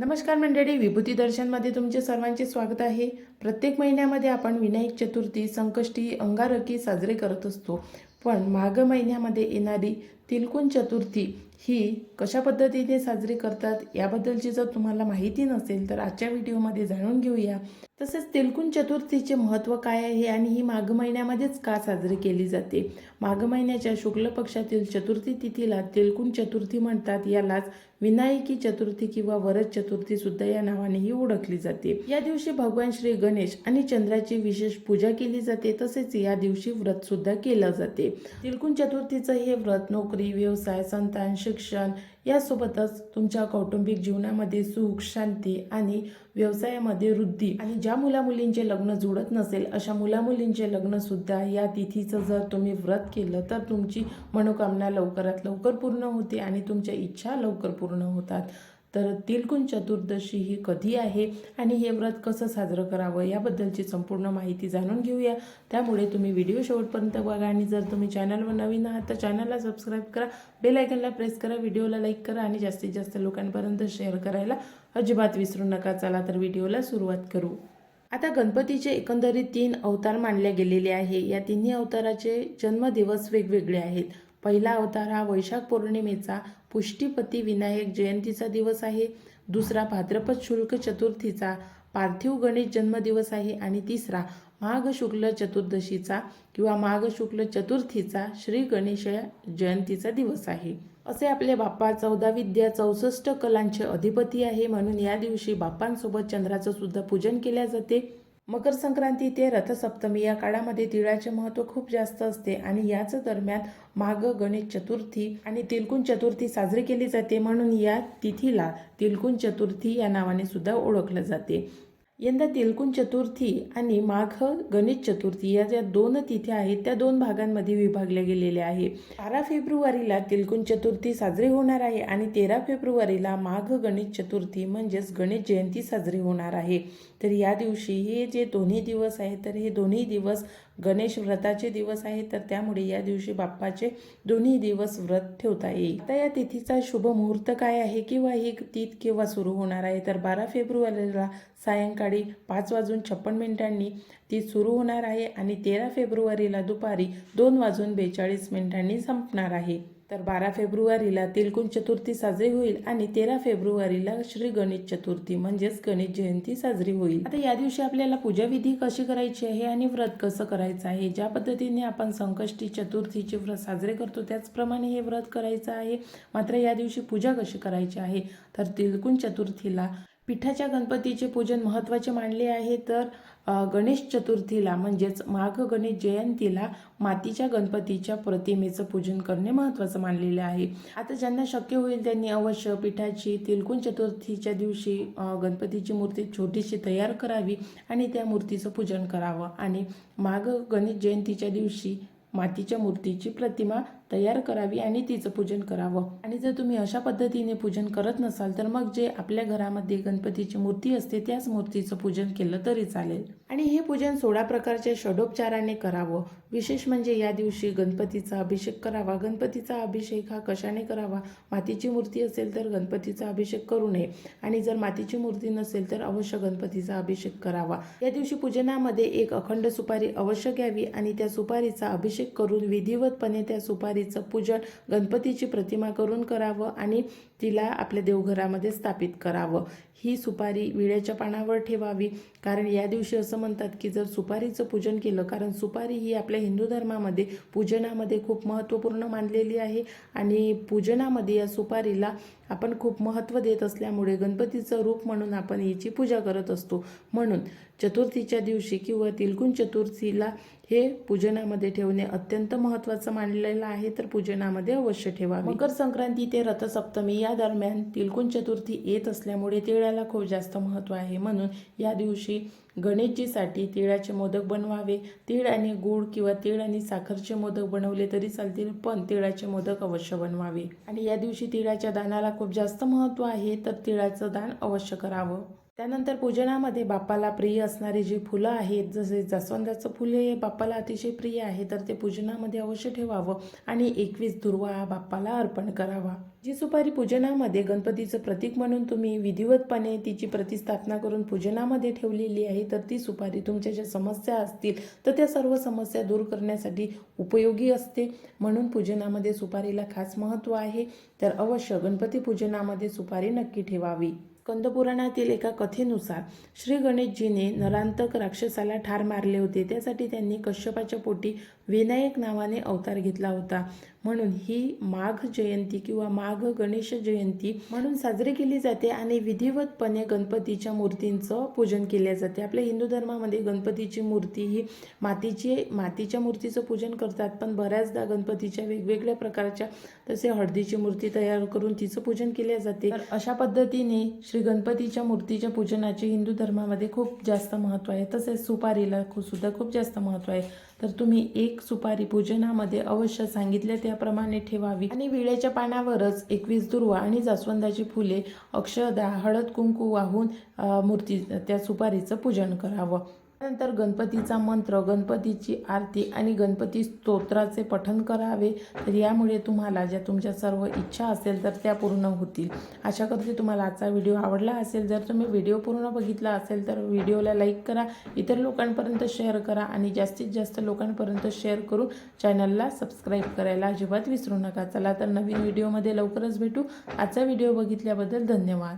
नमस्कार मंडळी विभूती दर्शनमध्ये तुमचे सर्वांचे स्वागत आहे. प्रत्येक महिन्यामध्ये आपण विनायक चतुर्थी संकष्टी अंगारकी साजरे करत असतो. पण माघ महिन्यामध्ये येणारी तिलकुण चतुर्थी ही कशा पद्धतीने साजरी करतात याबद्दलची जर तुम्हाला माहिती नसेल तर आजच्या व्हिडिओमध्ये जाणून घेऊया. तसेच तेलकुण चतुर्थीचे महत्त्व काय आहे आणि ही माघ महिन्यामध्येच का साजरी केली जाते? माघ महिन्याच्या शुक्ल पक्षातील चतुर्थी तिथीला तिलकुण चतुर्थी म्हणतात. यालाच विनायकी चतुर्थी किंवा वरद चतुर्थी सुद्धा या नावानेही ओळखली जाते. या दिवशी भगवान श्री गणेश आणि चंद्राची विशेष पूजा केली जाते. तसेच या दिवशी व्रत सुद्धा केलं जाते. तिलकुण चतुर्थीचं हे व्रत नोकरी व्यवसाय संतांश शिक्षण यासोबतच तुमच्या कौटुंबिक जीवनामध्ये सुख शांती आणि व्यवसायामध्ये वृद्धी. आणि ज्या मुलामुलींचे लग्न जुळत नसेल अशा मुलामुलींचे लग्नसुद्धा या तिथीचं जर तुम्ही व्रत केलं तर तुमची मनोकामना लवकरात लवकर पूर्ण होते आणि तुमच्या इच्छा लवकर पूर्ण होतात. तर तिलकुण चतुर्दशी ही कधी आहे आणि हे व्रत कसं साजरं करावं याबद्दलची संपूर्ण माहिती जाणून घेऊया. त्यामुळे तुम्ही व्हिडिओ शेवटपर्यंत बघा आणि जर तुम्ही चॅनलवर नवीन आहात तर चॅनलला सबस्क्राईब करा बेल आयकनला प्रेस करा व्हिडिओला लाईक करा आणि जास्तीत जास्त लोकांपर्यंत शेअर करायला अजिबात विसरू नका. चला तर व्हिडिओला सुरुवात करू. आता गणपतीचे एकंदरीत तीन अवतार मानले गेलेले आहे. या तिन्ही अवताराचे जन्मदिवस वेगवेगळे आहेत. पहिला अवतार हा वैशाख पौर्णिमेचा पुष्टीपती विनायक जयंतीचा दिवस आहे. दुसरा भाद्रपद शुल्क चतुर्थीचा पार्थिव गणेश जन्मदिवस आहे. आणि तिसरा माघ शुक्ल चतुर्दशीचा किंवा माघ शुक्ल चतुर्थीचा श्री गणेश जयंतीचा दिवस आहे. असे आपले बाप्पा चौदा विद्या चौसष्ट कलांचे अधिपती आहे. म्हणून या दिवशी बाप्पांसोबत चंद्राचं सुद्धा पूजन केल्या जाते. मकर संक्रांती ते रथसप्तमी या काळामध्ये तिळाचे महत्त्व खूप जास्त असते आणि याच दरम्यान माघ गणेश चतुर्थी आणि तिलकुण चतुर्थी साजरी केली जाते म्हणून या तिथीला तिलकुण चतुर्थी या नावाने सुद्धा ओळखलं जाते. यंदा तिलकुण चतुर्थी आणि माघ गणेश चतुर्थी या ज्या दोन तिथ्या आहेत त्या दोन भागांमध्ये विभागल्या गेलेल्या आहे. बारा फेब्रुवारीला तिलकुण चतुर्थी साजरी होणार आहे आणि तेरा फेब्रुवारीला माघ गणेश चतुर्थी म्हणजेच गणेश जयंती साजरी होणार आहे. तर या दिवशी हे जे दोन्ही दिवस आहेत तर हे दोन्ही दिवस गणेश व्रताचे दिवस आहेत तर त्यामुळे या दिवशी बाप्पाचे दोन्ही दिवस व्रत ठेवता येईल. आता या तिथीचा शुभ मुहूर्त काय आहे किंवा ही तिथ केव्हा सुरू होणार आहे? तर बारा फेब्रुवारीला सायंकाळी पाच वाजून छप्पन मिनिटांनी ती सुरू होणार आहे आणि तेरा फेब्रुवारीला दुपारी दोन वाजून बेचाळीस मिनिटांनी संपणार आहे. तर बारा फेब्रुवारीला तिलकुण चतुर्थी साजरी होईल आणि तेरा फेब्रुवारीला श्री गणेश चतुर्थी म्हणजेच गणेश जयंती साजरी होईल. आता या दिवशी आपल्याला पूजाविधी कशी करायची आहे आणि व्रत कसं करायचं आहे ज्या पद्धतीने आपण संकष्टी चतुर्थीचे व्रत साजरे करतो त्याचप्रमाणे हे व्रत करायचं आहे. मात्र या दिवशी पूजा कशी करायची आहे तर तिलकुण चतुर्थीला पिठाच्या गणपतीचे पूजन महत्त्वाचे मानले आहे तर गणेश चतुर्थीला म्हणजेच माघ गणेश जयंतीला मातीच्या गणपतीच्या प्रतिमेचं पूजन करणे महत्त्वाचं मानलेलं आहे. आता ज्यांना शक्य होईल त्यांनी अवश्य पिठाची तिलकुण चतुर्थीच्या दिवशी गणपतीची मूर्ती छोटीशी तयार करावी आणि त्या मूर्तीचं पूजन करावं. आणि माघ गणेश जयंतीच्या दिवशी मातीच्या मूर्तीची प्रतिमा तयार करावी आणि तिचं पूजन करावं. आणि जर तुम्ही अशा पद्धतीने पूजन करत नसाल तर मग जे आपल्या घरामध्ये गणपतीची मूर्ती असते त्याच मूर्तीचं पूजन केलं तरी चालेल. आणि हे पूजन सोळा प्रकारच्या षडोपचाराने करावं. विशेष म्हणजे या दिवशी गणपतीचा अभिषेक करावा. गणपतीचा अभिषेक हा कशाने करावा? मातीची मूर्ती असेल तर गणपतीचा अभिषेक करू नये. आणि जर मातीची मूर्ती नसेल तर अवश्य गणपतीचा अभिषेक करावा. या दिवशी पूजनामध्ये एक अखंड सुपारी अवश्य घ्यावी आणि त्या सुपारीचा अभिषेक करून विधिवतपणे त्या सुपारी सुपारीचं पूजन गणपतीची प्रतिमा करून करावं आणि तिला आपल्या देवघरामध्ये स्थापित करावं. ही सुपारी विड्याच्या पानावर ठेवावी. कारण या दिवशी असं म्हणतात की जर सुपारीचं पूजन केलं कारण सुपारी ही आपल्या हिंदू धर्मामध्ये पूजनामध्ये खूप महत्त्वपूर्ण मानलेली आहे. आणि पूजनामध्ये या सुपारीला आपण खूप महत्त्व देत असल्यामुळे गणपतीचं रूप म्हणून आपण हिची पूजा करत असतो. म्हणून चतुर्थीच्या दिवशी किंवा तिलकुण चतुर्थीला हे पूजनामध्ये ठेवणे अत्यंत महत्त्वाचं मानलेलं आहे तर पूजनामध्ये अवश्य ठेवा मकर संक्रांती ते रथसप्तमी या दरम्यान तिलकुण चतुर्थी येत असल्यामुळे तिळाला खूप जास्त महत्त्व आहे. म्हणून या दिवशी गणेशजीसाठी तिळाचे मोदक बनवावे. तीळ आणि गूळ किंवा तीळ आणि साखरचे मोदक बनवले तरी चालतील पण तिळाचे मोदक अवश्य बनवावे. आणि या दिवशी तिळाच्या दानाला खूप जास्त महत्त्व आहे तर तिळाचं दान अवश्य करावं. त्यानंतर पूजनामध्ये बाप्पाला प्रिय असणारी जी फुलं आहेत जसे जास्वंदाचं फुल हे बाप्पाला अतिशय प्रिय आहे तर ते पूजनामध्ये अवश्य ठेवावं आणि एकवीस दुर्वा बाप्पाला अर्पण करावा. जी सुपारी पूजनामध्ये गणपतीचं प्रतीक म्हणून तुम्ही विधिवतपणे तिची प्रतिस्थापना करून पूजनामध्ये ठेवलेली आहे तर ती सुपारी तुमच्या ज्या समस्या असतील तर त्या सर्व समस्या दूर करण्यासाठी उपयोगी असते. म्हणून पूजनामध्ये सुपारीला खास महत्त्व आहे तर अवश्य गणपती पूजनामध्ये सुपारी नक्की ठेवावी. कंदपुराणातील एका कथेनुसार श्री गणेशजीने नरांतक राक्षसाला ठार मारले होते. त्यासाठी त्यांनी कश्यपाच्या पोटी विनायक नावाने अवतार घेतला होता. म्हणून ही माघ जयंती किंवा माघ गणेश जयंती म्हणून साजरी केली जाते आणि विधिवतपणे गणपतीच्या मूर्तींचं पूजन केले जाते. आपल्या हिंदू धर्मामध्ये गणपतीची मूर्ती ही मातीची मातीच्या मूर्तीचं पूजन करतात पण बऱ्याचदा गणपतीच्या वेगवेगळ्या प्रकारच्या तसे हळदीची मूर्ती तयार करून तिचं पूजन केले जाते. तर अशा पद्धतीने श्री गणपतीच्या मूर्तीच्या पूजनाचे हिंदू धर्मामध्ये खूप जास्त महत्त्व आहे. तसेच सुपारीला सुद्धा खूप जास्त महत्त्व आहे. तर तुम्ही एक सुपारी पूजनामध्ये अवश्य सांगितले त्याप्रमाणे ठेवावी. आणि विळ्याच्या पानावरच एकवीस दुर्वा आणि जास्वंदाची फुले अक्षदा हळद कुंकू वाहून मूर्ती त्या सुपारीचं पूजन करावं. त्यानंतर गणपतीचा मंत्र गणपतीची आरती आणि गणपती स्तोत्राचे पठन करावे. तर यामुळे तुम्हाला ज्या तुमच्या सर्व इच्छा असेल तर त्या पूर्ण होतील. अशा करते तुम्हाला आजचा व्हिडिओ आवडला असेल जर तुम्ही व्हिडिओ पूर्ण बघितला असेल तर व्हिडिओला लाईक करा इतर लोकांपर्यंत शेअर करा आणि जास्तीत जास्त लोकांपर्यंत शेअर करून चॅनलला सबस्क्राईब करायला अजिबात विसरू नका. चला तर नवीन व्हिडिओमध्ये लवकरच भेटू. आजचा व्हिडिओ बघितल्याबद्दल धन्यवाद.